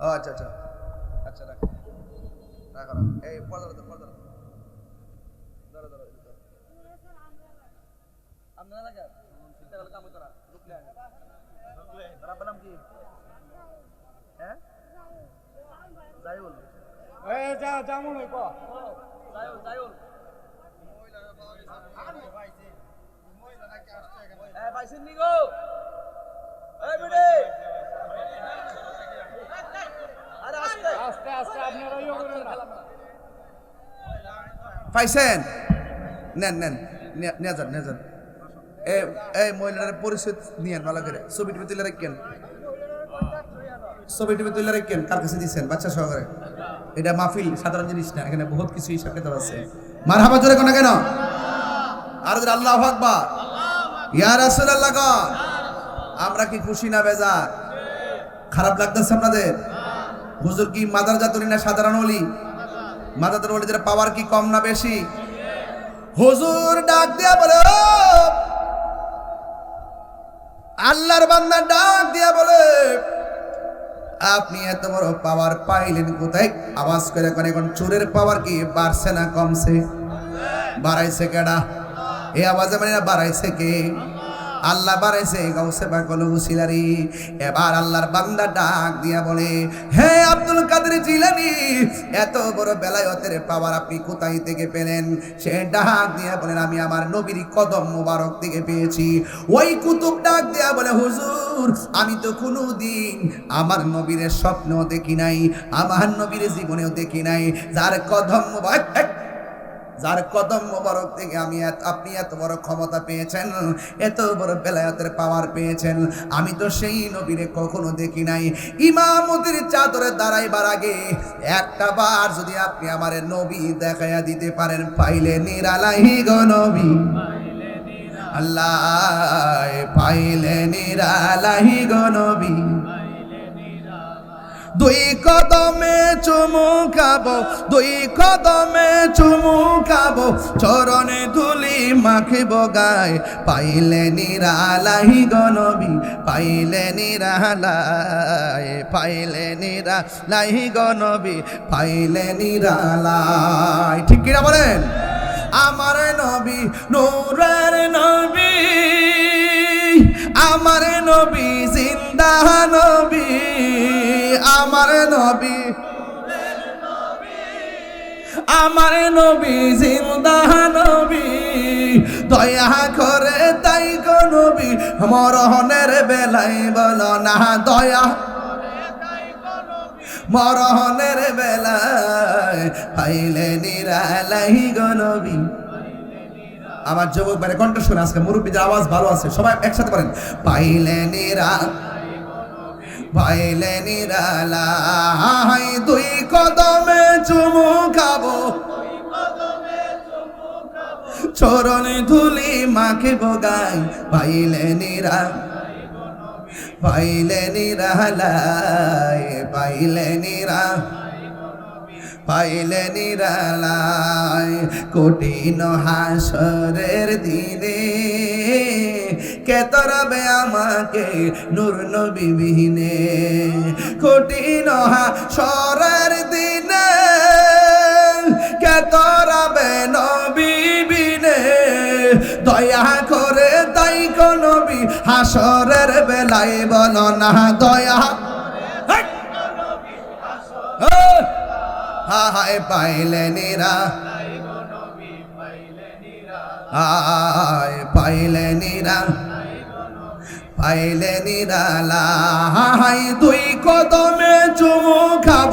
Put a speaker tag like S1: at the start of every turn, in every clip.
S1: আচ্ছা আচ্ছা আচ্ছা রাখ রাখো রাখো। এই পর্দার দর। ধরো, ধরো। আপনারা লাগা? চিন্তা করলে কাম আগে। তোর আব্বার নাম কি? হ্যাঁ? জাইউল। জাইউল, জাইউল। এই, পাইছেন নি গো? এই পাইছেন নেন নেন, নিয়ে যান নিয়ে যান। এই মহিলার পরিচয় নিয়েন ভালো করে। ছবি তুলে রাখেন। ছবি তুলে রাখেন, কার কাছে দিচ্ছেন? বাচ্চা সহকারে। এটা মাহফিল, সাধারণ জিনিস না, এখানে বহুত কিছু হিসাব কিতাব আছে। মার হাবা জোরে কোনা কেন? আর আল্লাহ আকবার। ইয়া রাসূলুল্লাহ আমরা কি খুশি না বেজার? খারাপ লাগতেছে আপনাদের? হুজুর কি মাদার জাতুরি না সাধারণ অলি মাদার অলিদের পাওয়ার কি কম না বেশি? হুজুর ডাক দিয়া বলে আল্লাহর বান্দা ডাক দিয়া বলে, আপনি এত বড় পাওয়ার পাইলেন কোথায়? আওয়াজ করে কোন, এখন চোরের পাওয়ার কি বাড়ছে না কমছে? বাড়াইছে কেডা? এই আওয়াজে মানে বাড়াইছে কে? আল্লাহ বাড়াইছে, গাউসে পাগল উসিলারি এবার আল্লাহর বান্দা ডাক দিয়া বলে, হে আব্দুল কাদের জিলানি, এত বড় বেলায়তের পাওয়ার আপনি কোথায় থেকে পেলেন? সে ডাক দিয়া বলেন আমি আমার নবীর কদম মোবারক থেকে পেয়েছি। ওই কুতুব ডাক দিয়া বলে, হুজুর, আমি তো কোনো দিন আমার নবীর স্বপ্ন দেখি নাই, আমার নবীর জীবনেও দেখি নাই। যার কদম মোবারক যার কদম মোবারক থেকে আমি আপনি এত বড় ক্ষমতা পেয়েছেন, এত বড় বেলায়তের পাওয়ার পেয়েছেন, আমি তো সেই নবীরে কখনো দেখি নাই। ইমামতির চাদরে দাঁড়াইবার আগে একটা বার যদি আপনি আমার নবী দেখাইয়া দিতে পারেন, পাইলে নিরালাহি গো নবী। আল্লাহ, পাইলে নিরালাহি গো নবী। দুই কদমে চুমু খাব, দুই কদমে চুমু খাব চরণে ধুলি মাখিব গায়। পাইলে নিরালাহি গনবি পাইলে নিরালাই, পাইলে নিরালাহি গনবি পাইলে নিরালাই। ঠিক কিনা বলেন? আমার নবী, নূরের নবী। আমার নবী, জিন্দা নবী। আমার নবী আমার নবী, জিন্দা নবী। দয়া করে তাই গো নবী, মরহনের বেলাই বল না, দয়া মরহনের বেলায়। পাইলে নিরালাই গো নবী। আমার যুবক মানে কণ্ঠ শুনে আজকে মুরব্বীদের আওয়াজ ভালো আছে, সবাই একসাথে বলেন পাইলে নিরা পাইলে নিরালাই দুই কদমে চুমু খাব। চরণে ধুলি মাকে বগাই পাইলে নিরা পাইলে নিরালাই পাইলে নিরা পাইলে নিরালায়, কঠিন হাসরের দিনে কে তরাবে আমাকে? নূর নবী বিহীনে। কঠিন হাসরের দিনে কে তরাবে নবী বিনে দয়া করে তাই নবী, হাসরের বেলায় বল না, দয়া! হায়, পাইলে নিরা। হায়, পাইলে নিরা। পাইলে নিরালা। হাই, দুই কদমে চুমু খাব।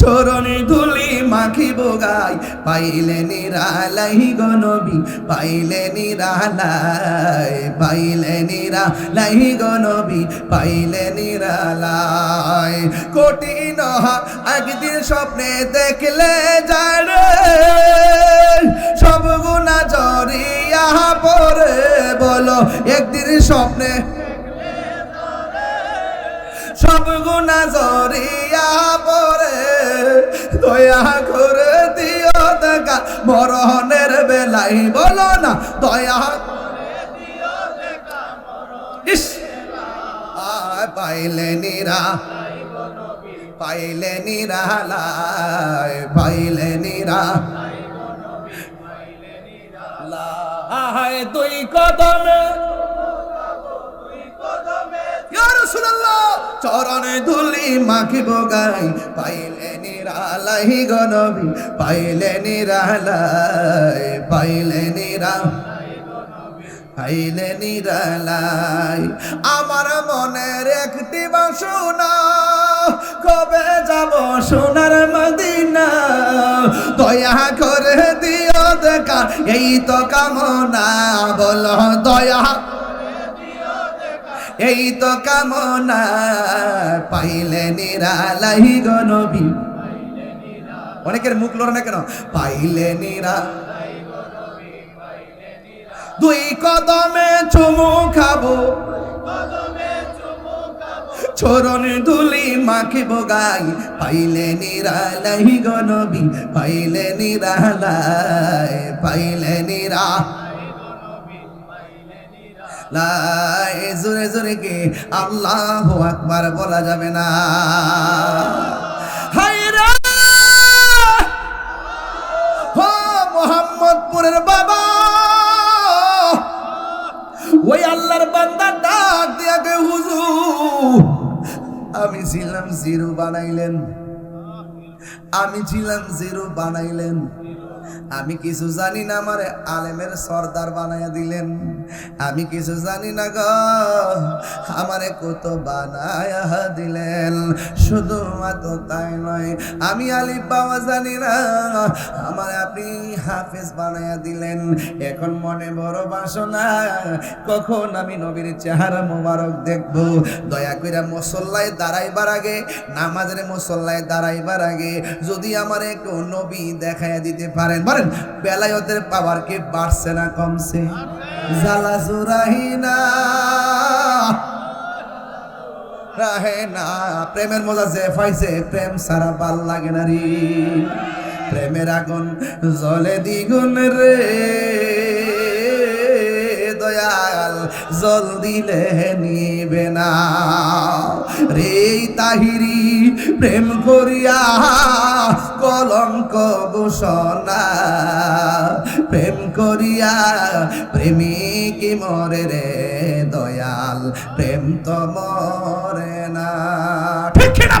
S1: চরণে ধুলি মাখিব গাই। পাইলে নিরালাই গনবি পাইলে নিরালাই পাইলে নিরালাই গনবি পাইলে নিরালাই। কঠিন একদিন স্বপ্নে দেখলে যারে সব গুণা জরিয়া পরে বলো, একদিন স্বপ্নে। সব গুণা জরিয়া পরে দয়া করে দিও দেখা, মরণের বেলাই বলো না, দয়া পাইলে নিরা, পাইলে নিরালায় পাইলে নিরা। লাহায় দুই কদমে। চরণে ধুলি মাখিব গাই, পাইলে নিরালাই গনবি পাইলে নিরালাই, পাইলে নিরা পাইলে নিরালাই। আমার মনের একটি বাসনা কবে যাব সোনার মদিনা? দয়া করে দিও দেখা, এই তো কামনা। বলো, দয়া এই তো কামনা। পাইলে নিরালাই গনবি অনেকের মুখ লড়ে না কেন? পাইলে নিরা দুই কদমে চুমু খাব। চরণে ধুলি মাখিব গাই, পাইলে নিরালাই গনবি পাইলে নিরালাই, পাইলে নিরা জোরে জোরে কে, আল্লাহ আকবার বলা যাবে না। আমি ছিলাম জিরো বানাইলেন। আমি ছিলাম জিরো বানাইলেন। আমি কিছু জানি না আমার আলেমের সর্দার বানাইয়া দিলেন। আমি কিছু জানি না গ, আমারে কত বানায়া দিলেন। শুধু মাত্র তাই নয় আমি আলিফ বাবা জানি না। আমার আপনি হাফেজ বানাইয়া দিলেন। এখন মনে বড় বাসনা কখন আমি নবীর চেহারা মোবারক দেখব? দয়া করে মুসল্লায় দাঁড়াইবার আগে নামাজের মুসল্লায় দাঁড়াইবার আগে যদি আমার একটু নবী দেখাইয়া দিতে পারেন। বলেন বেলায়তের পাওয়ার কি বাড়ছে না কমছে? জ্বালা জোরাহি না। রাহে না, প্রেমের মজা যে পাইছে, প্রেম সারা ভালো লাগে না রে। প্রেমের আগুন জলে দ্বিগুণ রে। দয়াল জল দিলে নিবে না। রে তাহিরি, প্রেম করিয়া কলঙ্ক ঘোষণা প্রেম করিয়া প্রেমিক মরে রে দয়াল প্রেম তো মরে না। ঠিক না